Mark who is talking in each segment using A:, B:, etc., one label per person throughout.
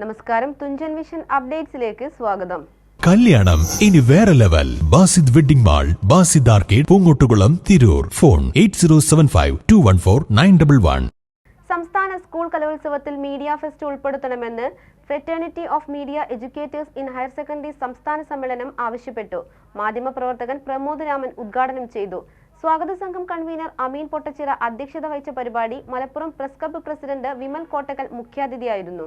A: നമസ്കാരം. തുഞ്ചൻ വിഷൻ അപ്ഡേറ്റ്സിലേക്ക് സ്വാഗതം.
B: കല്യാണം. ഇനി വേറെ level. Basid wedding mall Basid arcade Poongottukulam Tirur. Phone eight zero seven five two one four nine double one.
A: സംസ്ഥാന school കലോത്സവത്തിൽ media fest ഉൾപ്പെടുത്തണമെന്ന് fraternity of media educators in higher secondary സംസ്ഥാന സമ്മേളനം ആവശ്യപ്പെട്ടു. മാധ്യമ പ്രവർത്തകൻ പ്രമോദ് രാമൻ ഉദ്ഘാടനം ചെയ്തു. സ്വാഗത സംഘം കൺവീനർ അമീൻ പൊട്ടച്ചിറ അധ്യക്ഷത വഹിച്ച പരിപാടി Malappuram press club president Vimal Kottakkal മുഖ്യാതിഥിയായിരുന്നു.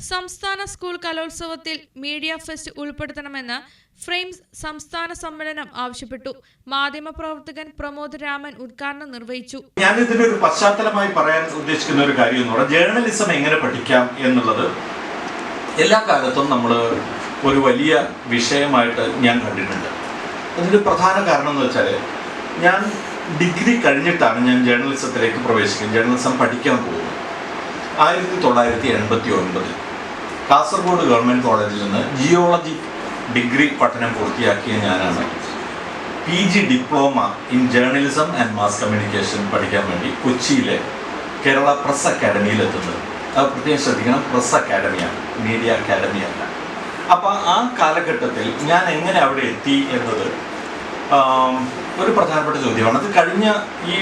C: സംസ്ഥാന സ്കൂൾ കലോത്സവത്തിൽ മീഡിയ ഫെസ്റ്റ് ഉൾപ്പെടുത്തണമെന്ന് ഫ്രെയിംസ് സംസ്ഥാന സമ്മേളനം ആവശ്യപ്പെട്ടു. മാധ്യമ പ്രവർത്തകൻ പ്രമോദ് രാമൻ ഉദ്ഘാടനം നിർവഹിച്ചു.
D: ഞാൻ ഇതിന്റെ ഒരു പശ്ചാത്തലമായി പറയാൻ ഉദ്ദേശിക്കുന്ന ഒരു കാര്യം എന്ന് പറഞ്ഞാൽ ജേർണലിസം എങ്ങനെ പഠിക്കാം എന്നുള്ളത് എല്ലാ കാലത്തും നമ്മൾ ഒരു വലിയ വിഷയമായിട്ട് ഞാൻ കണ്ടിട്ടുണ്ട്. അതിന്റെ പ്രധാന കാരണം എന്ന് വെച്ചാൽ ഞാൻ ഡിഗ്രി കഴിഞ്ഞിട്ടാണ് ഞാൻ ജേർണലിസത്തിലേക്ക് പ്രവേശിക്കുന്നത്. ജേർണലിസം പഠിക്കാൻ പോകുന്നത്. ആയിരത്തി തൊള്ളായിരത്തി എൺപത്തി ഒൻപതിൽ. കാസർഗോഡ് ഗവൺമെന്റ് കോളേജിൽ നിന്ന് ജിയോളജി ഡിഗ്രി പഠനം പൂർത്തിയാക്കിയ ഞാനാണ്. P G diploma in journalism and mass communication പഠിക്കാൻ വേണ്ടി കൊച്ചിയിലെ കേരള പ്രസ് അക്കാഡമിയിൽ എത്തുന്നത്. അത് പ്രത്യേകം ശ്രദ്ധിക്കണം പ്രസ് അക്കാഡമിയാണ് മീഡിയ അക്കാഡമിയല്ല അപ്പോൾ ആ കാലഘട്ടത്തിൽ ഞാൻ എങ്ങനെ അവിടെ എത്തി എന്നത് ഒരു പ്രധാനപ്പെട്ട ചോദ്യമാണ്. അത് കഴിഞ്ഞ ഈ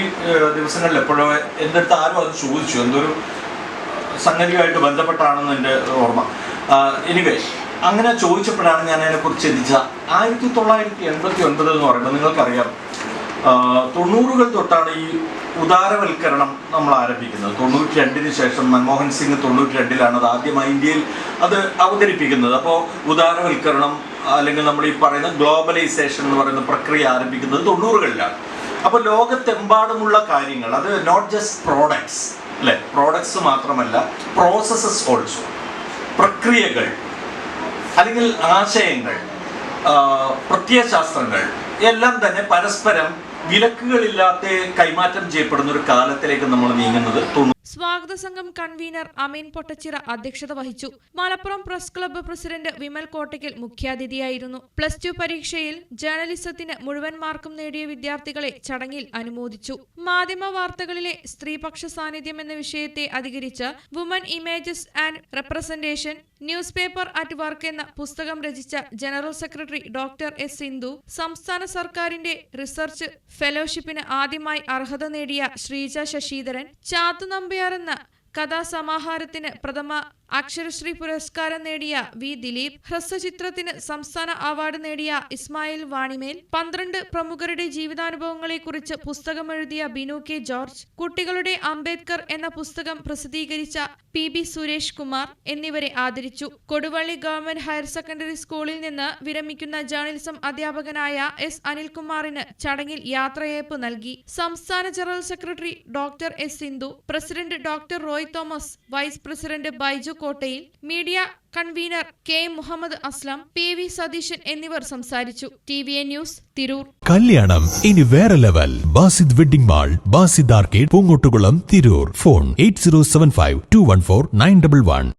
D: ദിവസങ്ങളിൽ എപ്പോഴോ എന്റെ അടുത്ത് ആരും അത് ചോദിച്ചു. എന്തൊരു സംഗതിയുമായിട്ട് ബന്ധപ്പെട്ടാണെന്ന് എന്റെ ഓർമ്മ. എനിവേ അങ്ങനെ ചോദിച്ചപ്പോഴാണ് ഞാൻ അതിനെക്കുറിച്ച് ചിന്തിച്ച ആയിരത്തി തൊള്ളായിരത്തി എൺപത്തി ഒൻപത് എന്ന് പറയുമ്പോൾ നിങ്ങൾക്കറിയാം. തൊണ്ണൂറുകൾ തൊട്ടാണ് ഈ ഉദാരവൽക്കരണം നമ്മൾ ആരംഭിക്കുന്നത്. തൊണ്ണൂറ്റി രണ്ടിന് ശേഷം മൻമോഹൻ സിംഗ് തൊണ്ണൂറ്റി രണ്ടിലാണ് അത് ആദ്യമായി ഇന്ത്യയിൽ അത് അവതരിപ്പിക്കുന്നത്. അപ്പോൾ ഉദാരവൽക്കരണം അല്ലെങ്കിൽ നമ്മൾ ഈ പറയുന്ന ഗ്ലോബലൈസേഷൻ എന്ന് പറയുന്ന പ്രക്രിയ ആരംഭിക്കുന്നത് തൊണ്ണൂറുകളിലാണ്. അപ്പോൾ ലോകത്തെമ്പാടുമുള്ള കാര്യങ്ങൾ അത് നോട്ട് ജസ്റ്റ് പ്രോഡക്ട്സ് അല്ലെ? പ്രോഡക്ട്സ് മാത്രമല്ല പ്രോസസ്സസ് ഓൾസോ പ്രക്രിയകൾ അല്ലെങ്കിൽ ആശയങ്ങൾ പ്രത്യയശാസ്ത്രങ്ങൾ എല്ലാം തന്നെ പരസ്പരം വിലക്കുകളില്ലാത്ത കൈമാറ്റം ചെയ്യപ്പെടുന്ന ഒരു കാലത്തിലേക്ക് നമ്മൾ നീങ്ങുന്നത് തൊണ്ണൂ
C: സ്വാഗത സംഘം കൺവീനർ അമീൻ പൊട്ടച്ചിറ അധ്യക്ഷത വഹിച്ചു. Malappuram press club president Vimal Kottakkal മുഖ്യാതിഥിയായിരുന്നു. Plus two പരീക്ഷയിൽ ജേർണലിസത്തിന് മുഴുവൻ മാർക്കും നേടിയ വിദ്യാർത്ഥികളെ ചടങ്ങിൽ അനുമോദിച്ചു. മാധ്യമ വാർത്തകളിലെ സ്ത്രീപക്ഷ സാന്നിധ്യം എന്ന വിഷയത്തെ അധികരിച്ച് woman images and representation newspaper at work എന്ന പുസ്തകം രചിച്ച general secretary doctor S Sindhu സംസ്ഥാന സർക്കാരിന്റെ റിസർച്ച് ഫെലോഷിപ്പിന് ആദ്യമായി അർഹത നേടിയ ശ്രീജ ശശീധരൻ ചാത്തു നമ്പ്യാർ എന്ന കഥാസമാഹാരത്തിന് പ്രഥമ അക്ഷരശ്രീ പുരസ്കാരം നേടിയ വി. ദിലീപ് ഹ്രസ്വചിത്രത്തിന് സംസ്ഥാന അവാർഡ് നേടിയ ഇസ്മായിൽ വാണിമേൽ പന്ത്രണ്ട് പ്രമുഖരുടെ ജീവിതാനുഭവങ്ങളെക്കുറിച്ച് പുസ്തകമെഴുതിയ ബിനു കെ. ജോർജ് കുട്ടികളുടെ അംബേദ്കർ എന്ന പുസ്തകം പ്രസിദ്ധീകരിച്ച പി. ബി. സുരേഷ് കുമാർ എന്നിവരെ ആദരിച്ചു. കൊടുവള്ളി ഗവൺമെന്റ് ഹയർ സെക്കൻഡറി സ്കൂളിൽ നിന്ന് വിരമിക്കുന്ന ജേർണലിസം അധ്യാപകനായ എസ്. അനിൽകുമാറിന് ചടങ്ങിൽ യാത്രയയപ്പ് നൽകി. സംസ്ഥാന general secretary doctor S. Sindhu president doctor Roy Thomas vice president Baiju Kottayil media convener K Muhammad Aslam P V Satheesan എന്നിവർ സംസാരിച്ചു. T V A news Tirur.
B: കല്യാണം ഇനി വേറെ level. Basid wedding mall Basid arcade Poongottukulam Tirur. Phone eight zero seven five two one four nine double one.